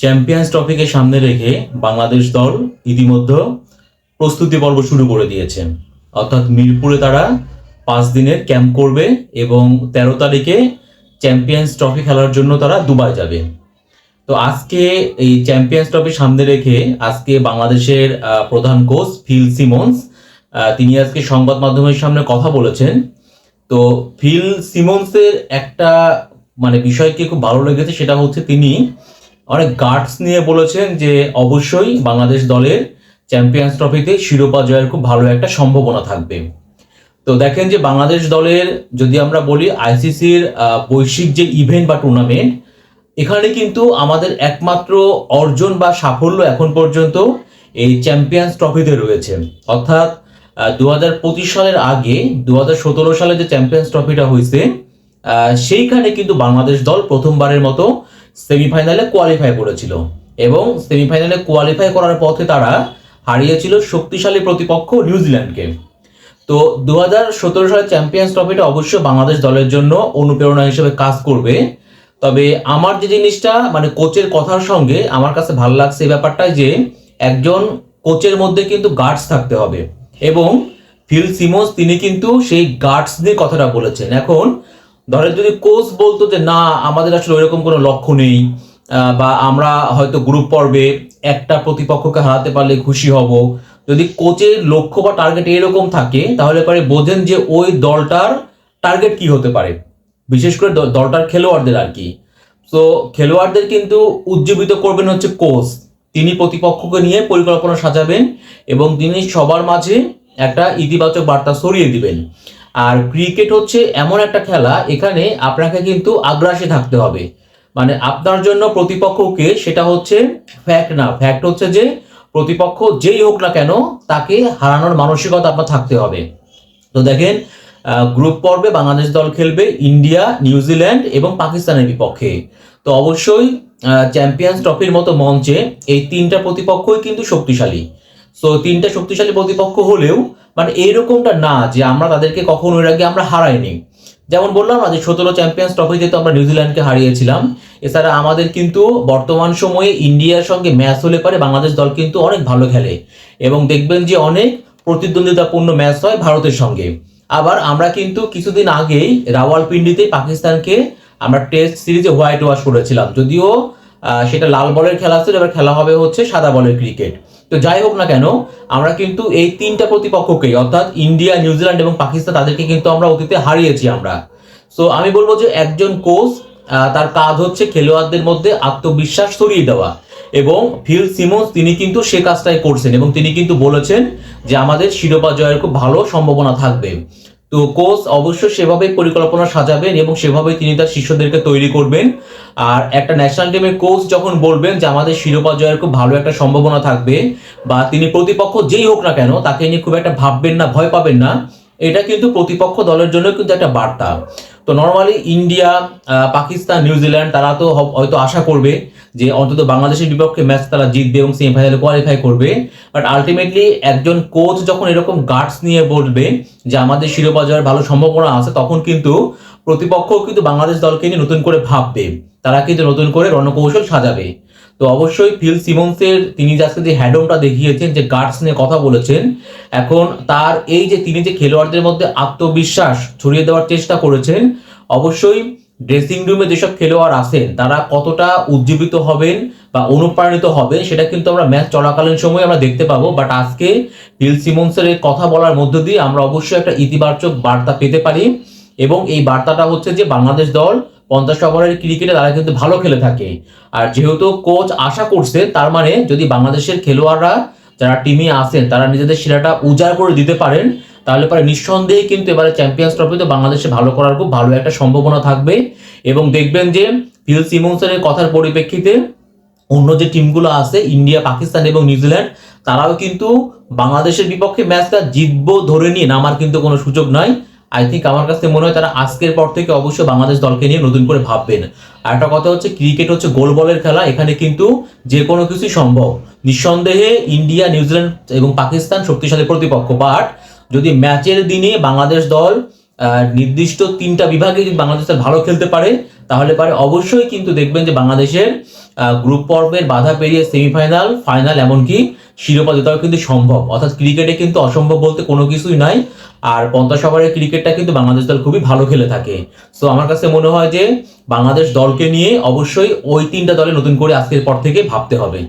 Champions ট্রফিকে সামনে রেখে বাংলাদেশ দল ইতিমধ্যে প্রস্তুতি পর্ব শুরু করে দিয়েছে। অর্থাৎ মিরপুরে তারা পাঁচ দিনের ক্যাম্প করবে এবং তেরো তারিখে চ্যাম্পিয়ন্স ট্রফি খেলার জন্য তারা দুবাই যাবে। তো আজকে এই চ্যাম্পিয়ন্স ট্রফি সামনে রেখে আজকে বাংলাদেশের প্রধান কোচ ফিল সিমন্স তিনি আজকে সংবাদ মাধ্যমের সামনে কথা বলেছেন। তো ফিল সিমন্সের একটা মানে বিষয়কে খুব ভালো লেগেছে, সেটা হচ্ছে তিনি অনেক গার্ডস নিয়ে বলেছেন যে অবশ্যই বাংলাদেশ দলের চ্যাম্পিয়ন্স ট্রফিতে শিরোপা জয়ের খুব ভালো একটা সম্ভাবনা থাকবে। তো দেখেন যে বাংলাদেশ দলের যদি আমরা বলি আইসিসির বৈশ্বিক যে ইভেন্ট বা টুর্নামেন্ট এখানে কিন্তু আমাদের একমাত্র অর্জন বা সাফল্য এখন পর্যন্ত এই চ্যাম্পিয়ন্স ট্রফিতে রয়েছে। অর্থাৎ দু হাজার পঁচিশ সালের আগে দু হাজার সতেরো সালে যে চ্যাম্পিয়ন্স ট্রফিটা হয়েছে সেইখানে কিন্তু বাংলাদেশ দল প্রথমবারের মতো সেমিফাইনালে কোয়ালিফাই করেছিল। এবং সেমিফাইনালে কোয়ালিফাই করার পথে তারা হারিয়েছিল শক্তিশালী প্রতিপক্ষ নিউজিল্যান্ডকে তো দু হাজার সতেরো সালের চ্যাম্পিয়ন্স ট্রফিটা অবশ্য বাংলাদেশ দলের জন্য অনুপ্রেরণা হিসেবে কাজ করবে। তবে আমার যে জিনিসটা মানে কোচের কথার সঙ্গে আমার কাছে ভালো লাগছে এই ব্যাপারটাই যে একজন কোচের মধ্যে কিন্তু গার্ডস থাকতে হবে। এবং ফিল সিমন্স, তিনি কিন্তু সেই গার্ডস নিয়ে কথাটা বলেছেন। এখন ধরেন যদি কোচ বলতো যে, না, আমাদের আসলে ওইরকম কোনো লক্ষ্য নেই বা আমরা হয়তো গ্রুপ পর্বে একটা প্রতিপক্ষকে হারাতে পারলে খুশি হব। যদি কোচের লক্ষ্য বা টার্গেট এরকম থাকে, তাহলে পরে বোঝেন যে, ওই দলটার টার্গেট কি হতে পারে। বিশেষ করে দল- দলটার খেলোয়াড়দের আর কি। তো খেলোয়াড়দের কিন্তু উজ্জীবিত করবেন হচ্ছে কোচ। তিনি প্রতিপক্ষকে নিয়ে পরিকল্পনা সাজাবেন এবং তিনি সবার মাঝে একটা ইতিবাচক বার্তা ছড়িয়ে দিবেন। আর ক্রিকেট হচ্ছে এমন একটা খেলা, এখানে আপনাকে কিন্তু আগ্রাসী থাকতে হবে। মানে আপনার জন্য প্রতিপক্ষকে সেটা হচ্ছে ফ্যাক্ট না। ফ্যাক্ট হচ্ছে যে প্রতিপক্ষ যেই হোক না কেন তাকে হারানোর মানসিকতা আপনার থাকতে হবে। তো দেখেন গ্রুপ পর্বে বাংলাদেশ দল খেলবে ইন্ডিয়া নিউজিল্যান্ড এবং পাকিস্তানের বিপক্ষে। তো অবশ্যই চ্যাম্পিয়ন্স ট্রফির মতো মঞ্চে এই তিনটা প্রতিপক্ষই কিন্তু শক্তিশালী। সো তিনটা শক্তিশালী প্রতিপক্ষ হলেও মানে এইরকমটা না যে আমরা তাদেরকে কখনো এর আগে আমরা হারাইনি। যেমন বললাম না যে সতেরো চ্যাম্পিয়ন্স ট্রফিতে তো আমরা নিউজিল্যান্ডকে হারিয়েছিলাম, এছাড়া আমাদের কিন্তু বর্তমান সময়ে ইন্ডিয়ার সঙ্গে ম্যাচ হলে পারে বাংলাদেশ দল কিন্তু অনেক ভালো খেলে। এবং দেখবেন যে অনেক প্রতিদ্বন্দ্বিতাপূর্ণ ম্যাচ হয় ভারতের সঙ্গে। আবার আমরা কিন্তু কিছুদিন আগেই রাওয়ালপিন্ডিতে পাকিস্তানকে আমরা টেস্ট সিরিজে হোয়াইট ওয়াশ করেছিলাম। যদিও সেটা লাল বলের খেলা ছিল, এবার খেলা হবে হচ্ছে সাদা বলের ক্রিকেট। তো যাই হোক না কেন, আমরা কিন্তু এই তিনটা প্রতিপক্ষকেই, অর্থাৎ ইন্ডিয়া নিউজিল্যান্ড এবং পাকিস্তান, তাদেরকে কিন্তু আমরা অতীতে হারিয়েছি আমরা। সো আমি বলব যে একজন কোচ তার কাজ হচ্ছে খেলোয়াড়দের মধ্যে আত্মবিশ্বাস ছড়িয়ে দেওয়া এবং ফিল সিমন্স তিনি কিন্তু সে কাজটাই করছেন এবং তিনি কিন্তু বলেছেন যে আমাদের শিরোপা জয়ের খুব ভালো সম্ভাবনা থাকবে। তো কোচ অবশ্য সেভাবে পরিকল্পনা সাজাবেন এবং সেভাবে তিনি তার শিষ্যদেরকে তৈরি করবেন। আর একটা ন্যাশনাল টিমের কোচ যখন বলবেন যে, আমাদের শিরোপা জয়ের খুব ভালো একটা সম্ভাবনা থাকবে বা তিনি প্রতিপক্ষ যেই হোক না কেন, তাকে নিয়ে খুব একটা ভাববেন না, ভয় পাবেন না। এটা কিন্তু প্রতিপক্ষ দলের জন্য কিন্তু একটা বার্তা। তো নর্মালি ইন্ডিয়া পাকিস্তান নিউজিল্যান্ড তারা তো হয়তো আশা করবে যে অন্তত বাংলাদেশের বিপক্ষে ম্যাচ তারা জিতবে এবং সেমিফাইনালে কোয়ালিফাই করবে। বাট আলটিমেটলি একজন কোচ যখন এরকম গার্ডস নিয়ে বলবে যে আমাদের শিরোপা জয়ের ভালো সম্ভাবনা আছে, তখন কিন্তু প্রতিপক্ষ কিন্তু বাংলাদেশ দলকে নিয়ে নতুন করে ভাববে। তারা কিন্তু নতুন করে রণকৌশল সাজাবে। তো অবশ্যই ফিল সিমন্সের তিনি আজকে যে হ্যাডমটা দেখিয়েছেন, যে গার্ডস নিয়ে কথা বলেছেন, এখন তার এই যে তিনি যে খেলোয়াড়দের মধ্যে আত্মবিশ্বাস ছড়িয়ে দেওয়ার চেষ্টা করেছেন, অবশ্যই ড্রেসিং রুমে যেসব খেলোয়াড় আছেন, তারা কতটা উজ্জীবিত হবেন বা অনুপ্রাণিত হবেন, সেটা কিন্তু আমরা ম্যাচ চলাকালীন সময় আমরা দেখতে পাবো। বাট আজকে ফিল সিমন্সের কথা বলার মধ্য দিয়ে আমরা অবশ্যই একটা ইতিবাচক বার্তা পেতে পারি। এবং এই বার্তাটা হচ্ছে যে বাংলাদেশ দল পঞ্চাশ ওভারের ক্রিকেটে তারা কিন্তু ভালো খেলে থাকে। আর যেহেতু কোচ আশা করছে, তার মানে যদি বাংলাদেশের খেলোয়াড়রা যারা টিমে আছেন, তারা নিজেদের সেরাটা উজাড় করে দিতে পারেন, তাহলে পরে নিঃসন্দেহে কিন্তু এবারে চ্যাম্পিয়ন্স ট্রফিতে বাংলাদেশে ভালো করার খুব ভালো একটা সম্ভাবনা থাকবে। এবং দেখবেন যে ফিল সিমন্সের এই কথার পরিপ্রেক্ষিতে অন্য যে টিমগুলো আছে, ইন্ডিয়া, পাকিস্তান এবং নিউজিল্যান্ড তারাও কিন্তু বাংলাদেশের বিপক্ষে ম্যাচটা জিতবো ধরে নিয়ে নামার কিন্তু কোনো সুযোগ নাই। আই থিঙ্ক আমার কাছে মনে হয় তারা আজকের পর থেকে অবশ্যই বাংলাদেশ দলকে নিয়ে নতুন করে ভাববেন। আর একটা কথা হচ্ছে ক্রিকেট হচ্ছে গোল বলের খেলা, এখানে কিন্তু যে কোনো কিছুই সম্ভব। নিঃসন্দেহে ইন্ডিয়া, নিউজিল্যান্ড এবং পাকিস্তান শক্তিশালী প্রতিপক্ষ বাট যদি ম্যাচের দিনে বাংলাদেশ দল নির্দিষ্ট তিনটা বিভাগে যদি বাংলাদেশ ভালো খেলতে পারে, তাহলে পারে অবশ্যই কিন্তু দেখবেন যে বাংলাদেশের গ্রুপ পর্বের বাধা পেরিয়ে সেমিফাইনাল ফাইনাল এমনকি শিরোপা জেতাও কিন্তু সম্ভব। অর্থাৎ ক্রিকেটে কিন্তু অসম্ভব বলতে কোনো কিছুই নাই। আর পঞ্চাশ ওভারের ক্রিকেটটা কিন্তু বাংলাদেশ দল খুবই ভালো খেলে থাকে। সো আমার কাছে মনে হয় যে বাংলাদেশ দলকে নিয়ে অবশ্যই ওই তিনটা দলে নতুন করে আজকের পর থেকে ভাবতে হবে।